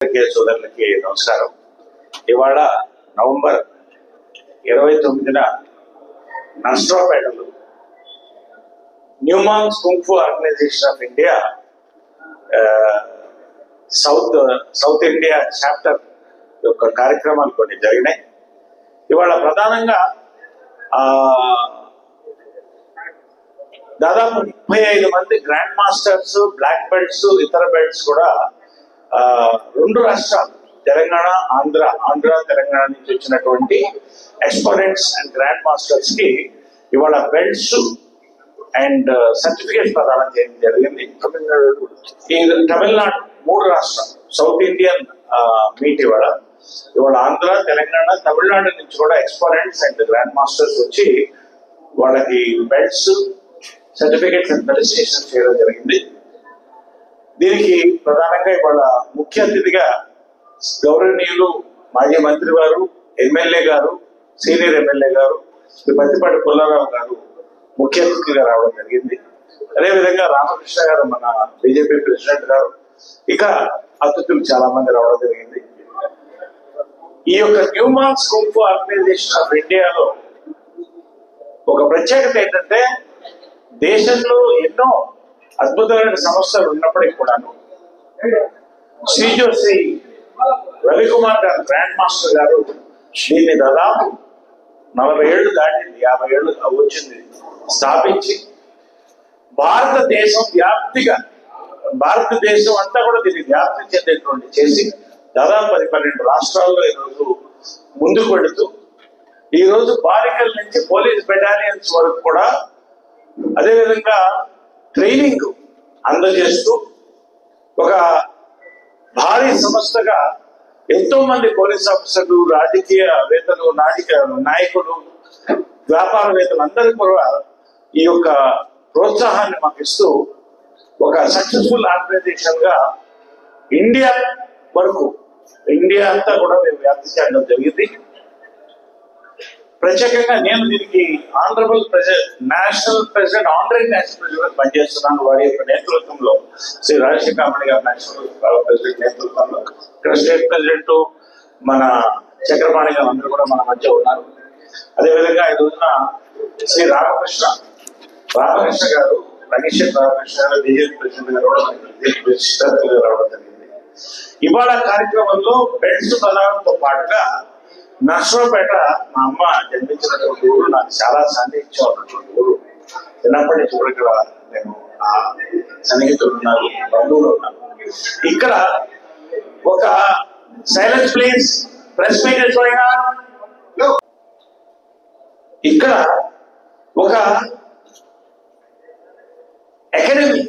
అందరికీ సోదరులకి నమస్కారం. ఇవాళ నవంబర్ ఇరవై తొమ్మిదిన నష్టపేటలు Newman's kung fu organization of India South South India chapter యొక్క కార్యక్రమాలు కొన్ని జరిగినాయి. ఇవాళ ప్రధానంగా దాదాపు ముప్పై ఐదు మంది గ్రాండ్ మాస్టర్స్ బ్లాక్ బెల్ట్స్ ఇతర బెల్ట్స్ కూడా రెండు రాష్ట్రాలు తెలంగాణ ఆంధ్ర ఆంధ్ర తెలంగాణ నుంచి వచ్చినటువంటి ఎక్స్పరెంట్స్ అండ్ గ్రాండ్ మాస్టర్స్కి ఇవాళ బెల్ట్స్ అండ్ సర్టిఫికేట్ ప్రదానం చేయడం జరిగింది. ఈ తమిళనాడు మూడు రాష్ట్రాలు సౌత్ ఇండియన్ మీట్ ఇవాళ. ఇవాళ ఆంధ్ర తెలంగాణ తమిళనాడు నుంచి కూడా ఎక్స్పరెంట్స్ అండ్ గ్రాండ్ మాస్టర్స్ వచ్చి వాళ్ళకి బెల్ట్స్ సర్టిఫికేట్స్ అండ్ రిజిస్ట్రేషన్ చేయడం జరిగింది. దీనికి ప్రధానంగా ఇవాళ ముఖ్య అతిథిగా గౌరవనీయులు మాజీ మంత్రి గారు ఎమ్మెల్యే గారు సీనియర్ ఎమ్మెల్యే గారు శ్రీ పత్తిపాటి పుల్లారావు గారు ముఖ్య అతిథిగా రావడం జరిగింది. అదేవిధంగా రామకృష్ణ గారు మన బీజేపీ ప్రెసిడెంట్ గారు ఇక అతిథులు చాలా మంది రావడం జరిగింది. ఈ యొక్క న్యూమాన్స్ కుంఫు ఆర్గనైజేషన్ ఆఫ్ ఇండియాలో ఒక ప్రత్యేకత ఏంటంటే దేశంలో ఎన్నో అద్భుతమైన సమస్యలు ఉన్నప్పటికీ కూడాను శ్రీజో శ్రీ రవికుమార్ గారు గ్రాండ్ మాస్టర్ గారు దీన్ని దాదాపు నలభై ఏళ్ళు దాటింది యాభై ఏళ్ళు వచ్చింది. స్థాపించి భారతదేశం వ్యాప్తిగా భారతదేశం అంతా కూడా దీన్ని వ్యాప్తి చెందేటువంటి చేసి దాదాపు పది పన్నెండు రాష్ట్రాల్లో ఈరోజు ముందుకు వెళుతూ ఈరోజు బాలికల నుంచి పోలీస్ బెటాలియన్స్ వరకు కూడా అదేవిధంగా ట్రైనింగ్ అందజేస్తూ ఒక భారీ సంస్థగా ఎంతో మంది పోలీస్ ఆఫీసర్లు రాజకీయవేత్తలు నాయక నాయకులు వ్యాపారవేత్తలు అందరూ కూడా ఈ యొక్క ప్రోత్సాహాన్ని మాకు ఇస్తూ ఒక సక్సెస్ఫుల్ ఆర్గనైజేషన్గా ఇండియా వరకు ఇండియా అంతా కూడా మేము వ్యాప్తి చేయడం జరిగింది. ప్రత్యేకంగా నేను దీనికి honourable president national president honorary national president పనిచేస్తున్నాను. వారి యొక్క నేతృత్వంలో శ్రీ రాజశేఖర గారి నేషనల్ ప్రెసిడెంట్ నేతృత్వంలో. ఇక్కడ స్టేట్ ప్రెసిడెంట్ మన చక్రపాణి గారు అందరూ కూడా మన మధ్య ఉన్నారు. అదేవిధంగా ఈ రోజున శ్రీ రామకృష్ణ రామకృష్ణ గారు రమేశ్వర్ రామకృష్ణ గారు బీజేపీ ప్రెసిడెంట్ గారు కూడా రావడం జరిగింది. ఇవాళ కార్యక్రమంలో బెడ్స్ బలాలతో పాటుగా నర్సరావుపేట మా అమ్మ జన్మించినటువంటి ఊరు నాకు చాలా సన్నిహిత్యం ఉన్నటువంటి ఊరు. చిన్నప్పటి నుంచి కూడా ఇక్కడ నేను ఆ సన్నిహితులు ఉన్నారు బంధువులు ఉన్నారు. ఇక్కడ ఒక సైలెన్స్ ప్లీజ్ ప్రెస్ మీట్ ఇక్కడ ఒక అకాడమీ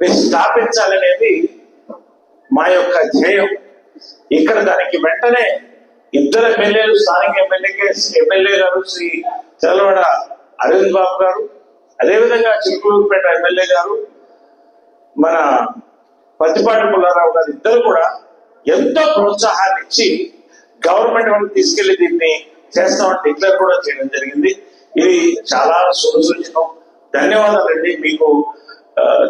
స్థాపించాలనేది మా యొక్క ధ్యేయం. ఇక్కడ దానికి వెంటనే ఇద్దరు ఎమ్మెల్యేలు స్థానిక ఎమ్మెల్యేకే ఎమ్మెల్యే గారు శ్రీ చలవడ అరవింద్ బాబు గారు అదేవిధంగా చిలుకూరుపేట ఎమ్మెల్యే గారు మన పత్తిపాటి పుల్లారావు గారు ఇద్దరు కూడా ఎంతో ప్రోత్సాహాన్ని ఇచ్చి గవర్నమెంట్ వాళ్ళకి తీసుకెళ్ళి దీన్ని చేస్తామని డిక్లేర్ కూడా చేయడం జరిగింది. ఇది చాలా శుభసూచనం ధన్యవాదాలండి మీకు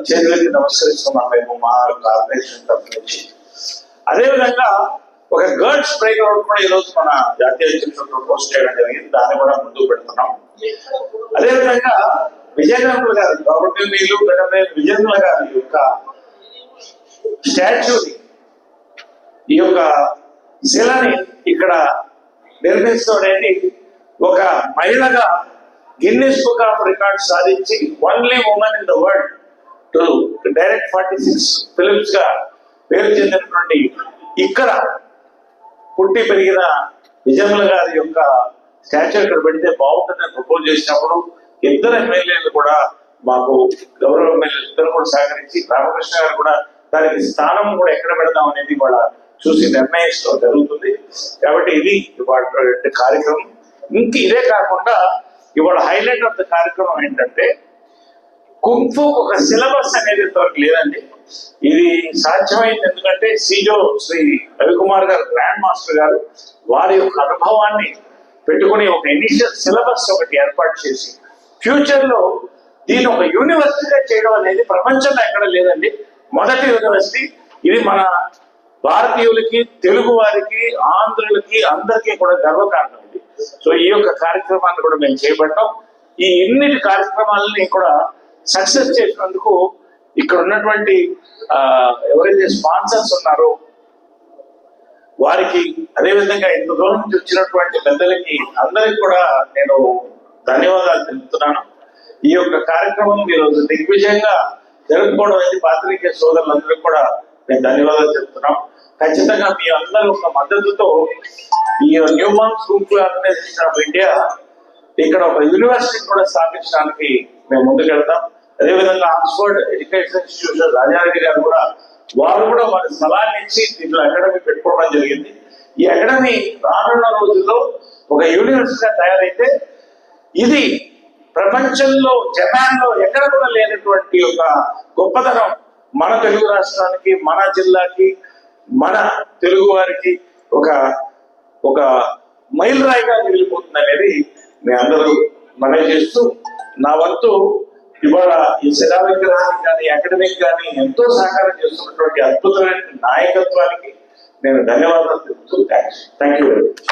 చేతులకి నమస్కరిస్తున్నాం మేము మా కార్పొరేషన్ తరఫు నుంచి అదేవిధంగా ఒక గర్ల్స్ ప్లే గ్రౌండ్ కూడా రోజు మన జాతీయ చరిత్రలో పోస్ట్ చేయడం జరిగింది. దాన్ని కూడా ముందుకు పెడుతున్నాం. అదేవిధంగా విజయనగరం గారు మీరు గడమే విజయనగర గారి యొక్క స్టాచ్యూని ఈ యొక్క శిలని ఇక్కడ నిర్మించడం అనేది ఒక మహిళగా గిన్నిస్ బుక్ ఆఫ్ రికార్డ్ సాధించి only women in the world to direct forty six ఫిలిమ్స్గా పేరు చెందినటువంటి ఇక్కడ పుట్టి పెరిగిన నిజముల గారి యొక్క స్టాచ్యూ ఇక్కడ పెడితే బాగుంటుందని ప్రపోజ్ చేసినప్పుడు ఇద్దరు ఎమ్మెల్యేలు కూడా మాకు గౌరవ ఎమ్మెల్యేలు ఇద్దరు కూడా సహకరించి రామకృష్ణ గారు కూడా దానికి స్థానం కూడా ఎక్కడ పెడదాం అనేది వాళ్ళ చూసి నిర్ణయిస్తూ జరుగుతుంది. కాబట్టి ఇది ఇవాళ కార్యక్రమం. ఇంక ఇదే కాకుండా ఇవాళ హైలైట్ ఆఫ్ ద కార్యక్రమం ఏంటంటే కుంఫు ఒక సిలబస్ అనేది ఇంతవరకు లేదండి. ఇది సాధ్యమైంది ఎందుకంటే సీజో శ్రీ రవికుమార్ గారు గ్రాండ్ మాస్టర్ గారు వారి యొక్క అనుభవాన్ని పెట్టుకుని ఒక ఇనిషియల్ సిలబస్ ఒకటి ఏర్పాటు చేసి ఫ్యూచర్లో దీన్ని ఒక యూనివర్సిటీగా చేయడం అనేది ప్రపంచంలో ఎక్కడ లేదండి. మొదటి యూనివర్సిటీ ఇది మన భారతీయులకి తెలుగు వారికి ఆంధ్రులకి అందరికీ కూడా గర్వకారణం ఇది. సో ఈ యొక్క కార్యక్రమాన్ని కూడా మేము చేపట్టాం. ఈ ఇన్నిటి కార్యక్రమాలని కూడా సక్సెస్ చేసినందుకు ఇక్కడ ఉన్నటువంటి ఎవరైతే స్పాన్సర్స్ ఉన్నారో వారికి అదేవిధంగా ఇంత దూరం నుంచి వచ్చినటువంటి పెద్దలకి అందరికి కూడా నేను ధన్యవాదాలు తెలుపుతున్నాను. ఈ యొక్క కార్యక్రమం ఈరోజు దిగ్విజయంగా జరుపుకోవడం అనేది పాత్రికేయ సోదరులందరికీ కూడా నేను ధన్యవాదాలు చెప్తున్నాం ఖచ్చితంగా మీ అందరూ ఒక మద్దతుతో ఈ Newman group organization of India ఇక్కడ ఒక యూనివర్సిటీ కూడా స్థాపించడానికి మేము ముందుకెళ్తాం. అదేవిధంగా ఆక్స్ఫర్డ్ ఎడ్యుకేషన్ ఇన్స్టిట్యూషన్ రాజారెడ్డి గారు కూడా వారు కూడా వారి స్థలాన్ని ఇచ్చి దీంట్లో అకాడమీ పెట్టుకోవడం జరిగింది. ఈ అకాడమీ రానున్న రోజుల్లో ఒక యూనివర్సిటీగా తయారైతే ఇది ప్రపంచంలో జపాన్లో ఎక్కడ కూడా లేనటువంటి ఒక గొప్పతనం మన తెలుగు రాష్ట్రానికి మన జిల్లాకి మన తెలుగు వారికి ఒక ఒక మైల్ రాయిగా మిగిలిపోతుంది అనేది మీ అందరూ మనవి చేస్తూ నా వంతు ఇవాళ ఈ శిలా విగ్రహానికి కానీ అకాడమిక్ కానీ ఎంతో సహకారం చేస్తున్నటువంటి అద్భుతమైన నాయకత్వానికి నేను ధన్యవాదాలు తెలుపుతూ థ్యాంక్ యూ వెరీ మచ్